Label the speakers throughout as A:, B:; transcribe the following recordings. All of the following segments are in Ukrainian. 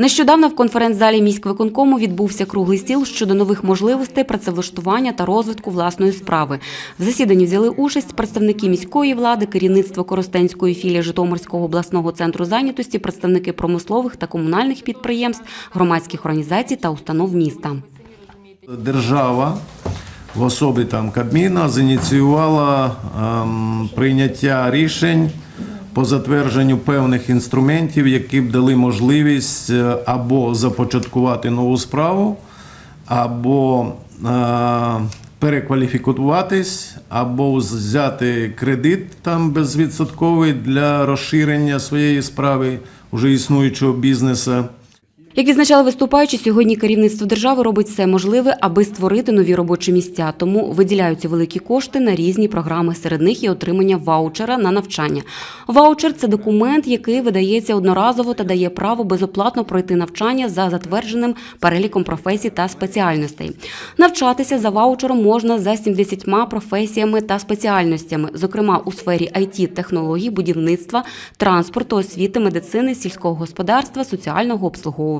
A: Нещодавно в конференц-залі міськвиконкому відбувся круглий стіл щодо нових можливостей працевлаштування та розвитку власної справи. В засіданні взяли участь представники міської влади, керівництво Коростенської філії Житомирського обласного центру зайнятості, представники промислових та комунальних підприємств, громадських організацій та установ міста.
B: Держава в особі там Кабміна зініціювала ем, прийняття рішень по затвердженню певних інструментів, які б дали можливість е, або започаткувати нову справу, або е, перекваліфікуватись, або взяти кредит там безвідсотковий для розширення своєї справи вже існуючого бізнесу.
A: Як відзначали виступаючі, сьогодні керівництво держави робить все можливе, аби створити нові робочі місця. Тому виділяються великі кошти на різні програми. Серед них є отримання ваучера на навчання. Ваучер це документ, який видається одноразово та дає право безоплатно пройти навчання за затвердженим переліком професій та спеціальностей. Навчатися за ваучером можна за 70 професіями та спеціальностями, зокрема у сфері IT, технологій, будівництва, транспорту, освіти, медицини, сільського господарства, соціального обслуговування.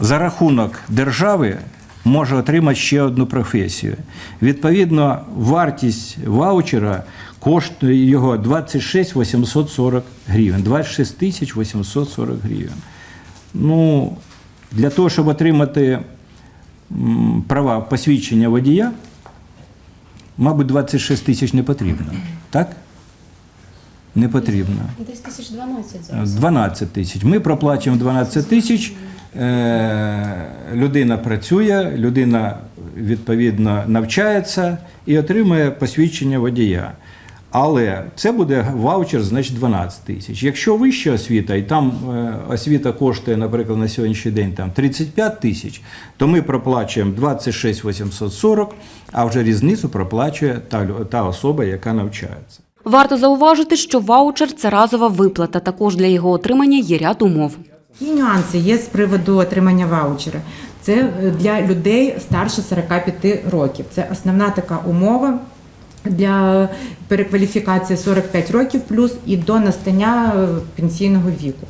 C: За рахунок держави може отримати ще одну професію. Відповідно, вартість ваучера коштує його 26 840 гривень. 26 тисяч 840 гривень. Ну, для того, щоб отримати права посвідчення водія, мабуть, 26 тисяч не потрібно. Так? Не потрібно.
D: Десь тисяч 12 зараз.
C: 12 тисяч. Ми проплачуємо 12 тисяч. Е, Людина працює, людина відповідно навчається і отримує посвідчення водія. Але це буде ваучер, значить 12 тисяч. Якщо вища освіта, і там е, освіта коштує, наприклад, на сьогоднішній день там 35 тисяч, то ми проплачуємо 26 840, а вже різницю проплачує та, та особа, яка навчається.
A: Варто зауважити, що ваучер це разова виплата. Також для його отримання є ряд умов.
E: Які нюанси є з приводу отримання ваучера? Це е, для людей старше 45 років. Це основна така умова для перекваліфікації 45 років плюс і до настання е, пенсійного віку.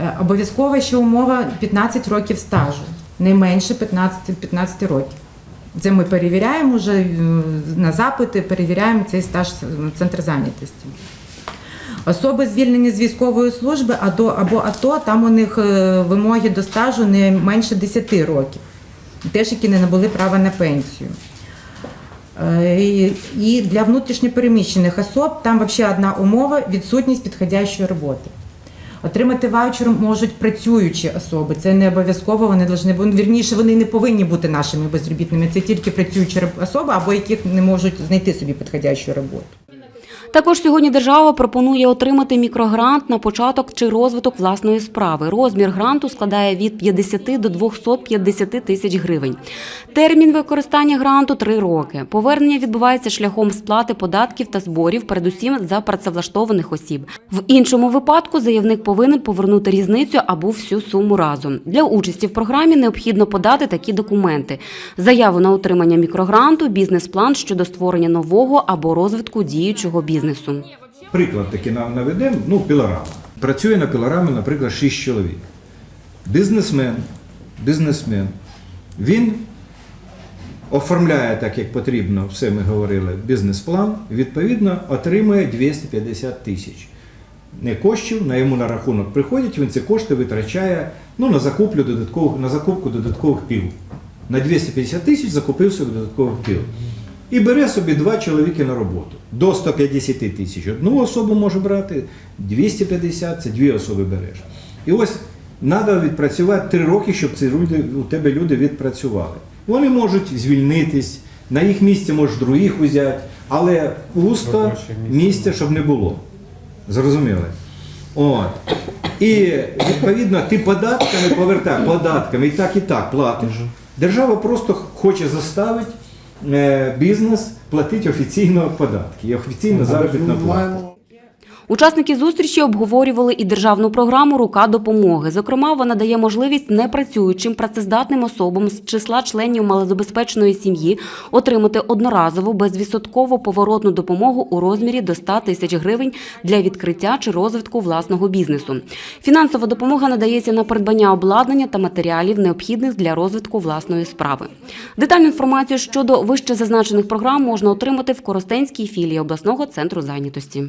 E: Е, Обов'язкова ще умова 15 років стажу, не менше 15, 15 років. Це ми перевіряємо вже е, на запити, перевіряємо цей стаж е, центр зайнятості. Особи звільнені з військової служби або, АТО, там у них е, вимоги до стажу не менше 10 років, теж які не набули права на пенсію. І для внутрішньопереміщених особ там взагалі одна умова відсутність підходящої роботи. Отримати ваучер можуть працюючі особи. Це не обов'язково. Вони должны вірніше, вони не повинні бути нашими безробітними. Це тільки працюючі особи, або яких не можуть знайти собі підходящу роботу.
A: Також сьогодні держава пропонує отримати мікрогрант на початок чи розвиток власної справи. Розмір гранту складає від 50 до 250 тисяч гривень. Термін використання гранту три роки. Повернення відбувається шляхом сплати податків та зборів, передусім за працевлаштованих осіб. В іншому випадку заявник повинен повернути різницю або всю суму разом. Для участі в програмі необхідно подати такі документи: заяву на отримання мікрогранту, бізнес-план щодо створення нового або розвитку діючого бізнесу.
C: Приклад такий нам наведемо, ну, пілорама. Працює на пілорамі, наприклад, 6 чоловік. Бізнесмен, бізнесмен, він оформляє так, як потрібно, все ми говорили, бізнес-план, відповідно, отримує 250 тисяч. Коштів, на йому на рахунок приходять, він ці кошти витрачає ну, на, закуплю додаткових, на закупку додаткових піл. На 250 тисяч закупив собі додаткових піл. І бере собі два чоловіки на роботу. До 150 тисяч. Одну особу може брати, 250 це дві особи береш. І ось треба відпрацювати три роки, щоб ці люди, у тебе люди відпрацювали. Вони можуть звільнитись, на їх місце можеш других взяти, але пусто місця, щоб не було. Зрозуміли? От. І відповідно ти податками повертаєш, податками і так і так платиш. Держава просто хоче заставити бізнес платить офіційно податки і офіційно заробітну плату.
A: Учасники зустрічі обговорювали і державну програму Рука допомоги. Зокрема, вона дає можливість непрацюючим працездатним особам з числа членів малозабезпеченої сім'ї отримати одноразову безвідсоткову поворотну допомогу у розмірі до 100 тисяч гривень для відкриття чи розвитку власного бізнесу. Фінансова допомога надається на придбання обладнання та матеріалів, необхідних для розвитку власної справи. Детальну інформацію щодо вище зазначених програм можна отримати в Коростенській філії обласного центру зайнятості.